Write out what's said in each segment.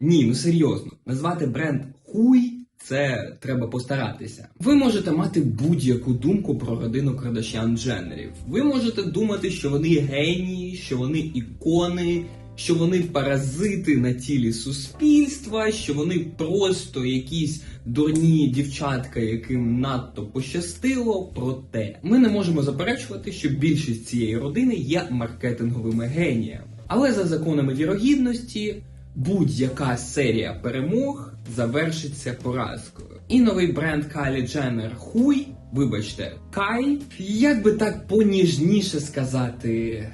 Ні, ну серйозно, назвати бренд хуй. Це треба постаратися. Ви можете мати будь-яку думку про родину Кардашян Дженнерів. Ви можете думати, що вони генії, що вони ікони, що вони паразити на тілі суспільства, що вони просто якісь дурні дівчатка, яким надто пощастило. Проте ми не можемо заперечувати, що більшість цієї родини є маркетинговими геніями. Але за законами вірогідності, будь-яка серія перемог завершиться поразкою. І новий бренд Кайлі Дженнер Хуй, вибачте, Кай, як би так поніжніше сказати,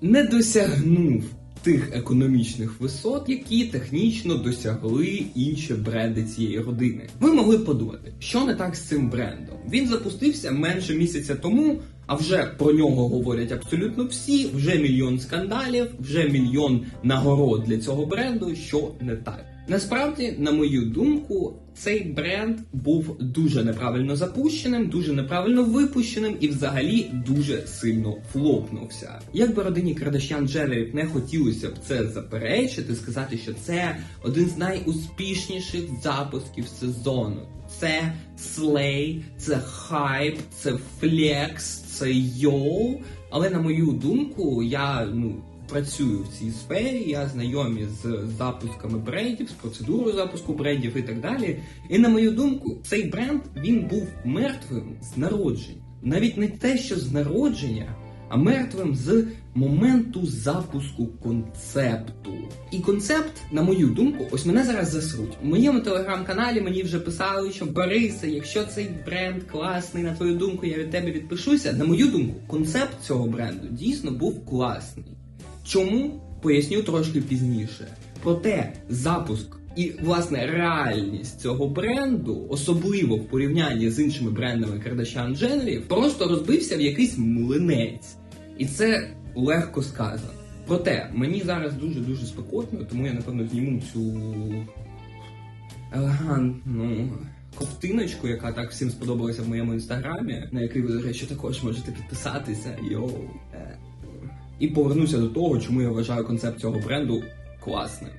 не досягнув тих економічних висот, які технічно досягли інші бренди цієї родини. Ви могли подумати, що не так з цим брендом. Він запустився менше місяця тому, а вже про нього говорять абсолютно всі. Вже мільйон скандалів, вже мільйон нагород для цього бренду. Що не так. Насправді, на мою думку, цей бренд був дуже неправильно запущеним, дуже неправильно випущеним і взагалі дуже сильно флопнувся. Як би родині Кардашян Дженерів не хотілося б це заперечити, сказати, що це один з найуспішніших запусків сезону. Це слей, це хайп, це флекс, це йоу. Але на мою думку, я ну працюю в цій сфері, я знайомі з запусками брендів, з процедурою запуску брендів і так далі. І на мою думку, цей бренд він був мертвим з народження. Навіть не те, що з народження, а мертвим з моменту запуску концепту. І концепт, на мою думку, ось мене зараз засруть. У моєму телеграм-каналі мені вже писали, що Борисе, якщо цей бренд класний, на твою думку, я від тебе відпишуся. На мою думку, концепт цього бренду дійсно був класний. Чому? Поясню трошки пізніше. Проте запуск і власне реальність цього бренду, особливо в порівнянні з іншими брендами Кардашян Дженерів, просто розбився в якийсь млинець. І це легко сказано. Проте мені зараз дуже дуже спекотно, тому я напевно зніму цю елегантну ковтиночку, яка так всім сподобалася в моєму інстаграмі, на який ви, до речі, також можете підписатися. Йоу. Е. І повернуся до того, чому я вважаю концепт цього бренду класним.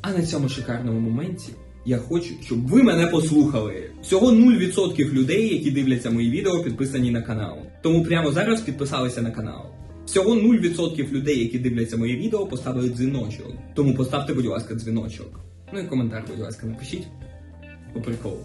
А на цьому шикарному моменті я хочу, щоб ви мене послухали. Всього 0% людей, які дивляться мої відео, підписані на канал. Тому прямо зараз підписалися на канал. Всього 0% людей, які дивляться моє відео, поставили дзвіночок. Тому поставте, будь ласка, дзвіночок. Ну і коментар, будь ласка, напишіть по приколу.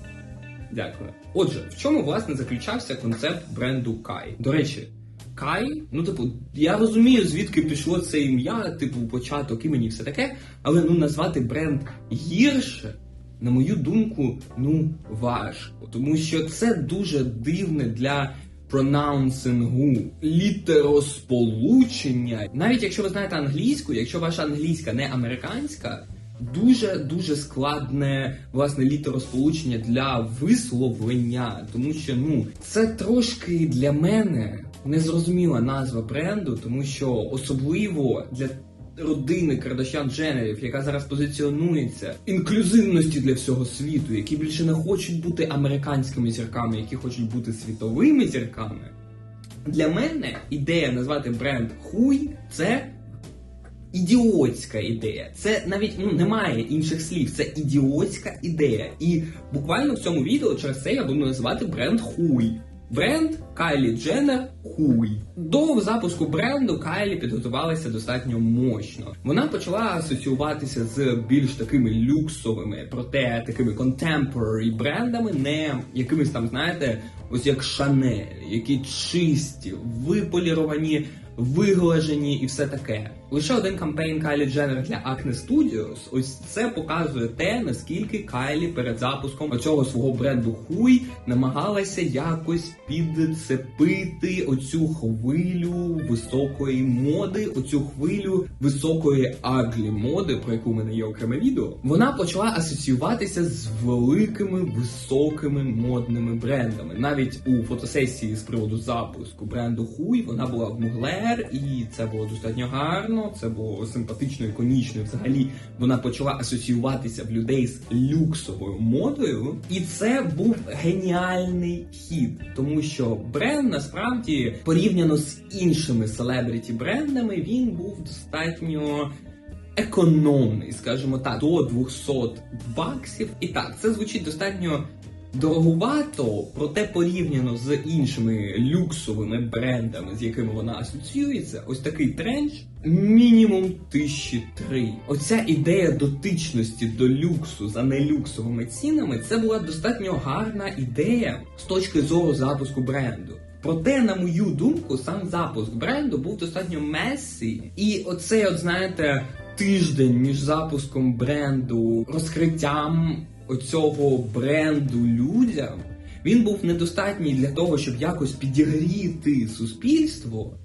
Дякую. Отже, в чому власне заключався концепт бренду Кай? До речі, Кай, ну типу, я розумію, звідки пішло це ім'я, типу, початок імені, все таке, але ну назвати бренд гірше, на мою думку, ну важко. Тому що це дуже дивне для пронаунсингу, літеросполучення. Навіть якщо ви знаєте англійську, якщо ваша англійська не американська. Дуже дуже складне власне літеросполучення для висловлення, тому що ну це трошки для мене незрозуміла назва бренду, тому що особливо для родини Кардашян Дженерів, яка зараз позиціонується інклюзивності для всього світу, які більше не хочуть бути американськими зірками, які хочуть бути світовими зірками. Для мене ідея назвати бренд Хуй це ідіотська ідея. Це навіть ну немає інших слів. Це ідіотська ідея. І буквально в цьому відео через це я буду називати бренд Хуй. Бренд Кайлі Дженнер Хуй. До запуску бренду Кайлі підготувалася достатньо мощно. Вона почала асоціюватися з більш такими люксовими, проте такими contemporary брендами, не якимись там, знаєте, ось як Шанель, які чисті, виполіровані виглажені і все таке. Лише один кампейн Кайлі Дженнер для Acne Studios. Ось це показує те, наскільки Кайлі перед запуском оцього свого бренду Хуй намагалася якось підцепити оцю хвилю високої моди, оцю хвилю високої аглі моди, про яку в мене є окреме відео. Вона почала асоціюватися з великими високими модними брендами. Навіть у фотосесії з приводу запуску бренду Хуй вона була в Мугле. і це було достатньо гарно. Гарно, це було симпатично, і Взагалі вона почала асоціюватися в людей з люксовою модою, і це був геніальний хід, тому що бренд насправді порівняно з іншими селебріті брендами, він був достатньо. Економний, скажімо так, до 200 баксів. І так, це звучить достатньо дороговато, проте порівняно з іншими люксовими брендами, з якими вона асоціюється, ось такий тренч мінімум тисячі три. Оця ідея дотичності до люксу за нелюксовими цінами це була достатньо гарна ідея з точки зору запуску бренду. Проте, на мою думку, сам запуск бренду був достатньо месі, і оцей, от знаєте, тиждень між запуском бренду, розкриттям оцього бренду людям, він був недостатній для того, щоб якось підігріти суспільство.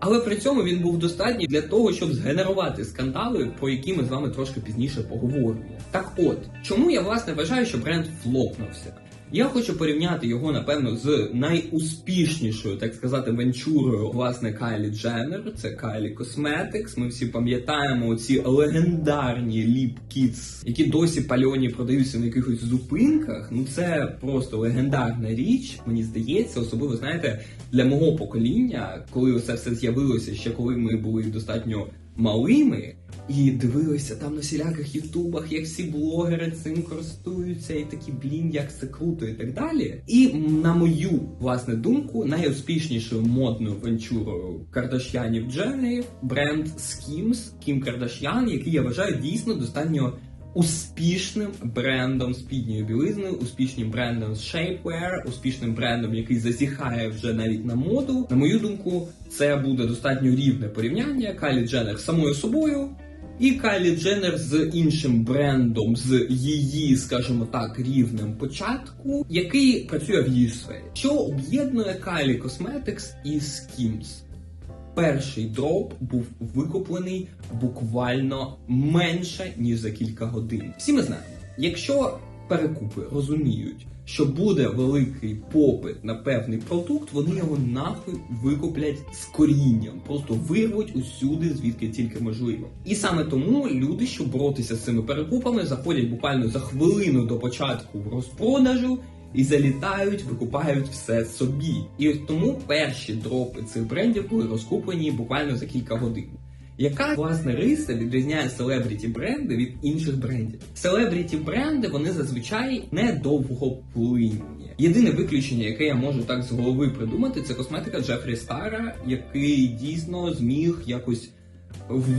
Але при цьому він був достатній для того, щоб згенерувати скандали, про які ми з вами трошки пізніше поговоримо. Так от, чому я власне вважаю, що бренд флопнувся? Я хочу порівняти його, напевно, з найуспішнішою, так сказати, венчурою власне Кайлі Дженнер. Це Кайлі Cosmetics. Ми всі пам'ятаємо ці легендарні ліп кітс, які досі пальоні продаються на якихось зупинках. Ну це просто легендарна річ. Мені здається, особливо знаєте, для мого покоління, коли це все з'явилося, ще коли ми були достатньо малими. І дивилися там на всіляких ютубах, як всі блогери цим користуються, і такі блін, як це круто, і так далі. І на мою власне думку, найуспішнішою модною венчурою Кардаш'янів Дженнерів бренд Skims Кім Кардаш'ян, який я вважаю дійсно достатньо успішним брендом спідньої білизни, успішним брендом з shapewear, успішним брендом, який зазіхає вже навіть на моду. На мою думку, це буде достатньо рівне порівняння Кайлі Дженнер з самою собою. І Кайлі Дженнер з іншим брендом, з її, скажімо так, рівнем початку, який працює в її сфері. Що об'єднує Кайлі Cosmetics і Skims? Перший дроп був викуплений буквально менше ніж за кілька годин. Всі ми знаємо, якщо перекупи розуміють, що буде великий попит на певний продукт, вони його нахуй викуплять з корінням, просто вирвуть усюди, звідки тільки можливо. І саме тому люди, щоб боротися з цими перекупами, заходять буквально за хвилину до початку розпродажу. І залітають, викупають все собі. І тому перші дропи цих брендів були розкуплені буквально за кілька годин. Яка власне риса відрізняє селебріті бренди від інших брендів? Селебріті бренди вони зазвичай недовгоплинні. Єдине виключення, яке я можу так з голови придумати, це косметика Джефрі Стара, який дійсно зміг якось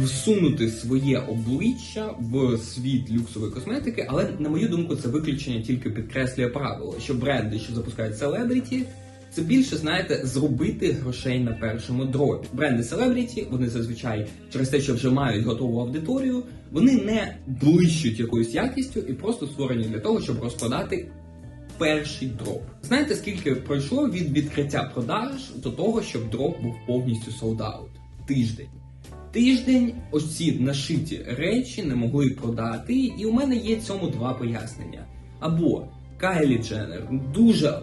всунути своє обличчя в світ люксової косметики, але на мою думку, це виключення тільки підкреслює правило, що бренди, що запускають селебріті, це більше знаєте зробити грошей на першому дропі. Бренди селебріті, вони зазвичай через те, що вже мають готову аудиторію, вони не блищуть якоюсь якістю і просто створені для того, щоб розпродати. Перший дроп. Знаєте, скільки пройшло від відкриття продаж до того, щоб дроп був повністю солдаут? Тиждень. Тиждень ось ці нашиті речі не могли продати, і у мене є цьому два пояснення. Або Кайлі Дженнер дуже.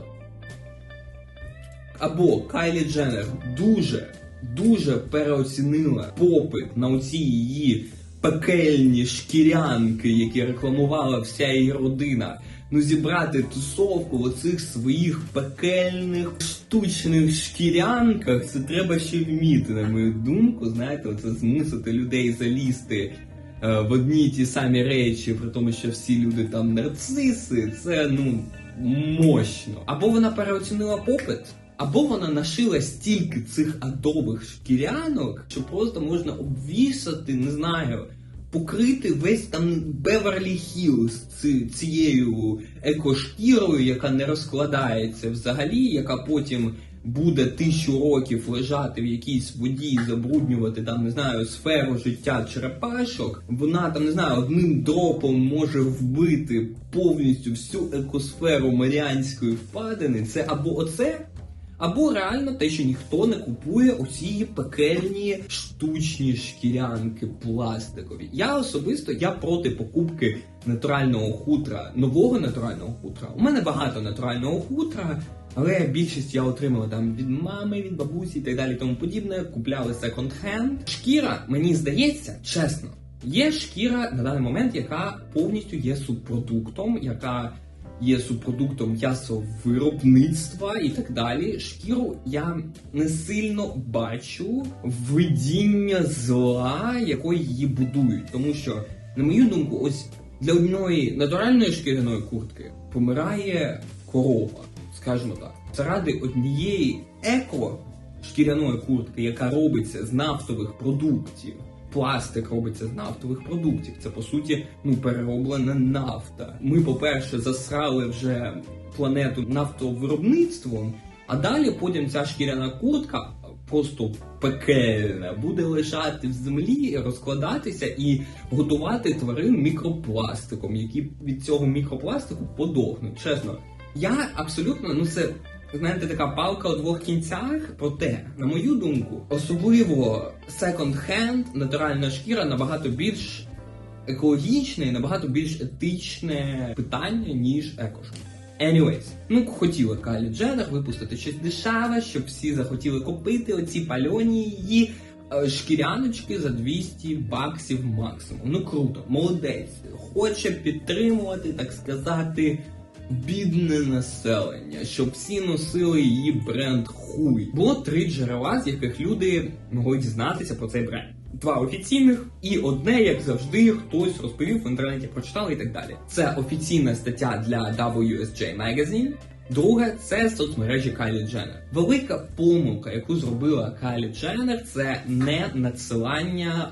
Або Кайлі Дженнер дуже дуже переоцінила попит на оці її пекельні шкірянки, які рекламувала вся її родина. Ну, зібрати тусовку в оцих своїх пекельних штучних шкірянках, це треба ще вміти, на мою думку. Знаєте, це змусити людей залізти е, в одні ті самі речі, при тому, що всі люди там нарциси, це ну мощно. Або вона переоцінила попит. Або вона нашила стільки цих адових шкірянок, що просто можна обвісати, не знаю, покрити весь там Беверлі Хіллз цією екошкірою, яка не розкладається взагалі, яка потім буде тисячу років лежати в якійсь воді забруднювати там, не знаю, сферу життя черепашок. Вона там не знаю, одним дропом може вбити повністю всю екосферу Маріанської впадини. Це або оце. Або реально те, що ніхто не купує оці пекельні штучні шкірянки пластикові. Я особисто я проти покупки натурального хутра, нового натурального хутра. У мене багато натурального хутра. Але більшість я отримала там від мами, від бабусі і так далі, тому подібне. Купляли секонд-хенд. Шкіра, мені здається, чесно, є шкіра на даний момент, яка повністю є субпродуктом, яка є субпродуктом м'ясовиробництва і так далі. Шкіру я не сильно бачу видіння зла, якої її будують. Тому що, на мою думку, ось для одної натуральної шкіряної куртки помирає корова, скажімо так. Заради однієї еко шкіряної куртки, яка робиться з нафтових продуктів. Пластик робиться з нафтових продуктів. Це по суті ну перероблена нафта. Ми, по-перше, засрали вже планету нафтовиробництвом, а далі потім ця шкіряна куртка просто пекельна буде лежати в землі, розкладатися і готувати тварин мікропластиком, які від цього мікропластику подохнуть. Чесно, я абсолютно ну це. Знаєте, така палка у двох кінцях. Проте, на мою думку, особливо секонд-хенд, натуральна шкіра набагато більш екологічне і набагато більш етичне питання, ніж екошкіра. Anyways, ну хотіла Кайлі Дженнер випустити щось дешеве, щоб всі захотіли купити оці пальоні її е, шкіряночки за 200 баксів максимум. Ну круто, молодець. Хоче підтримувати, так сказати, бідне населення, щоб всі носили її бренд хуй. Було три джерела, з яких люди могли дізнатися про цей бренд. Два офіційних і одне, як завжди, хтось розповів в інтернеті, прочитали і так далі. Це офіційна стаття для WSJ Magazine. Друге це соцмережі Кайлі Дженнер. Велика помилка, яку зробила Кайлі Дженнер, це не надсилання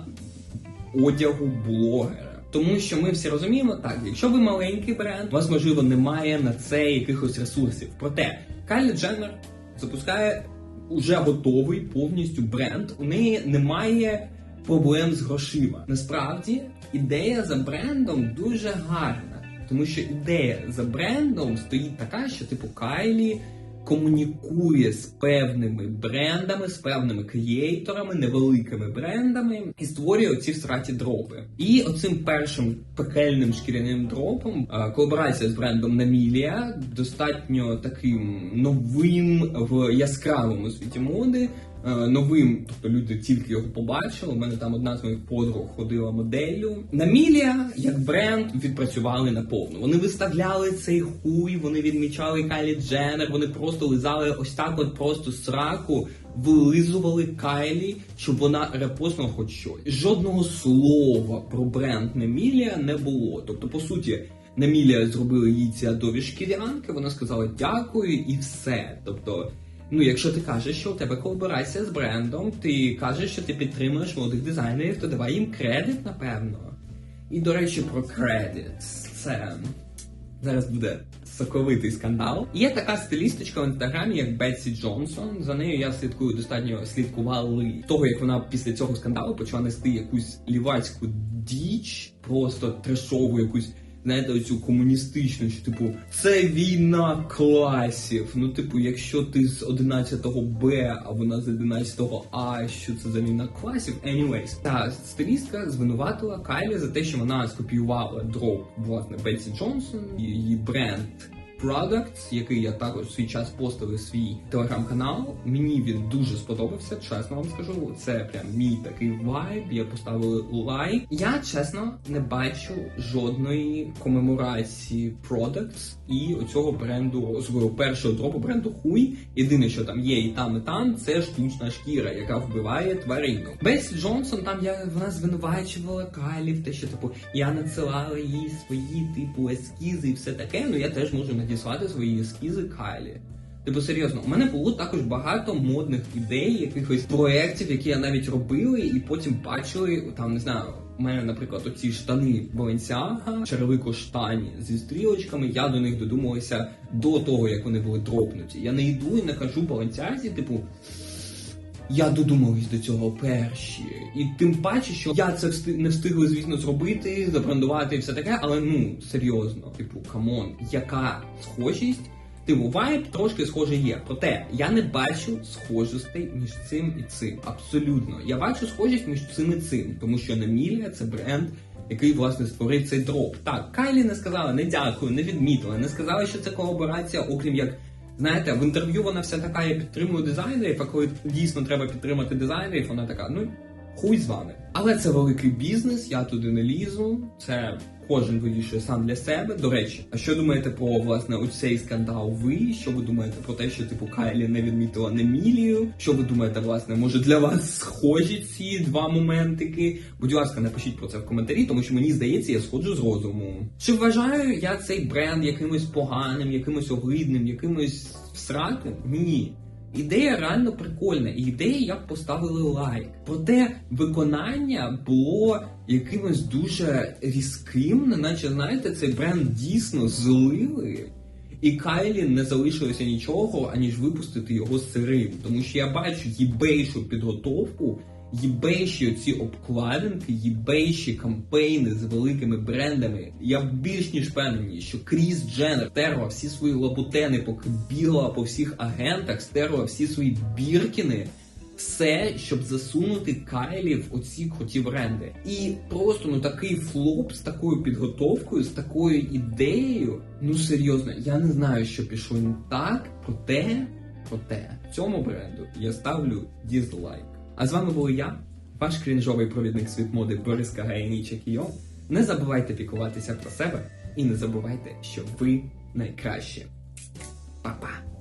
одягу блогера. Тому що ми всі розуміємо, так, якщо ви маленький бренд, у вас можливо немає на це якихось ресурсів. Проте Кайлі Дженнер запускає уже готовий повністю бренд. У неї немає проблем з грошима. Насправді ідея за брендом дуже гарна, тому що ідея за брендом стоїть така, що типу Кайлі комунікує з певними брендами, з певними креаторами, невеликими брендами і створює оці всраті дропи. І оцим першим пекельним шкіряним дропом е, колаборація з брендом Намілія достатньо таким новим в яскравому світі моди. Е, Новим, тобто люди тільки його побачили. У мене там одна з моїх подруг ходила моделлю. Намілія, як бренд, відпрацювали наповну. Вони виставляли цей хуй, вони відмічали Кайлі Дженнер, вони просто лизали ось так, от просто сраку, вилизували Кайлі, щоб вона репостнула хоч щось. Жодного слова про бренд Намілія не було. Тобто, по суті. Намілія зробила їй ці адові шкірянки, вона сказала дякую і все. Тобто, ну якщо ти кажеш, що у тебе колаборація з брендом, ти кажеш, що ти підтримуєш молодих дизайнерів, то давай їм кредит, напевно. І до речі, про кредит. Це зараз буде соковитий скандал. Є така стилістичка в інстаграмі, як Бетсі Джонсон. За нею я слідкую достатньо слідкували того, як вона після цього скандалу почала нести якусь лівацьку діч, просто трешову якусь. Знаєте, оцю комуністичну, що типу це війна класів. Ну, типу, якщо ти з 11 Б, а вона з 11 А, що це за війна класів? Anyways. Та стилістка звинуватила Кайлі за те, що вона скопіювала дроп власне Бетсі Джонсон, її бренд. Products, який я також свій час постив свій телеграм-канал. Мені він дуже сподобався, чесно вам скажу. Це прям мій такий вайб. Я поставили лайк. Я чесно не бачу жодної комеморації Products і оцього бренду свого першого дропу бренду Хуй. Єдине, що там є і там, і там, це штучна шкіра, яка вбиває тварину. Бесі Джонсон там я вона звинувачувала Кайлі в те, що типу я надсилала їй свої типу ескізи і все таке. Ну я теж можу надіслати свої ескізи Кайлі. Типу, серйозно, у мене було також багато модних ідей, якихось проєктів, які я навіть робила, і потім бачили там, не знаю. У мене, наприклад, оці штани Balenciaga, черевико штані зі стрілочками. Я до них додумалася до того, як вони були дропнуті. Я не йду і не кажу Balenciaga, типу. Я додумались до цього перші, і тим паче, що я це не встигли, звісно, зробити, забрендувати і все таке, але ну серйозно, типу, камон, яка схожість? Типу, вайб трошки схожий є. Проте я не бачу схожостей між цим і цим. Абсолютно. Я бачу схожість між цим і цим, тому що Намілія це бренд, який власне створив цей дроп. Так, Кайлі не сказала, не дякую, не відмітила, не сказала, що це колаборація, окрім як Знаєте, в інтерв'ю вона вся така, я підтримую дизайнерів, а коли дійсно треба підтримати дизайнерів, вона така, ну хуй з вами. Але це великий бізнес, я туди не лізу. Це кожен вирішує сам для себе. До речі, а що думаєте про власне оцей скандал? Ви що ви думаєте про те, що типу Кайлі не відмітила Немілію? Що ви думаєте, власне, може для вас схожі ці два моментики? Будь ласка, напишіть про це в коментарі, тому що мені здається, я сходжу з розуму. Чи вважаю я цей бренд якимось поганим, якимось огидним, якимось всратим? Ні. Ідея реально прикольна, і ідеї як поставили лайк. Проте виконання було якимось дуже різким, неначе знаєте, цей бренд дійсно злили. І Кайлі не залишилося нічого, аніж випустити його сирим. Тому що я бачу їбейшу підготовку, їбейші оці обкладинки, їбейші кампейни з великими брендами. Я більш ніж впевнений, що Кріс Дженнер стерла всі свої лабутени, поки бігала по всіх агентах, стерла всі свої біркіни. Все, щоб засунути Кайлі в оці круті бренди. І просто ну такий флоп з такою підготовкою, з такою ідеєю. Ну серйозно, я не знаю, що пішло не так, проте, проте цьому бренду я ставлю дізлайк. А з вами був я, ваш крінжовий провідник світ моди Борис Кагаяніча Йо. Не забувайте піклуватися про себе і не забувайте, що ви найкращі. Па-па!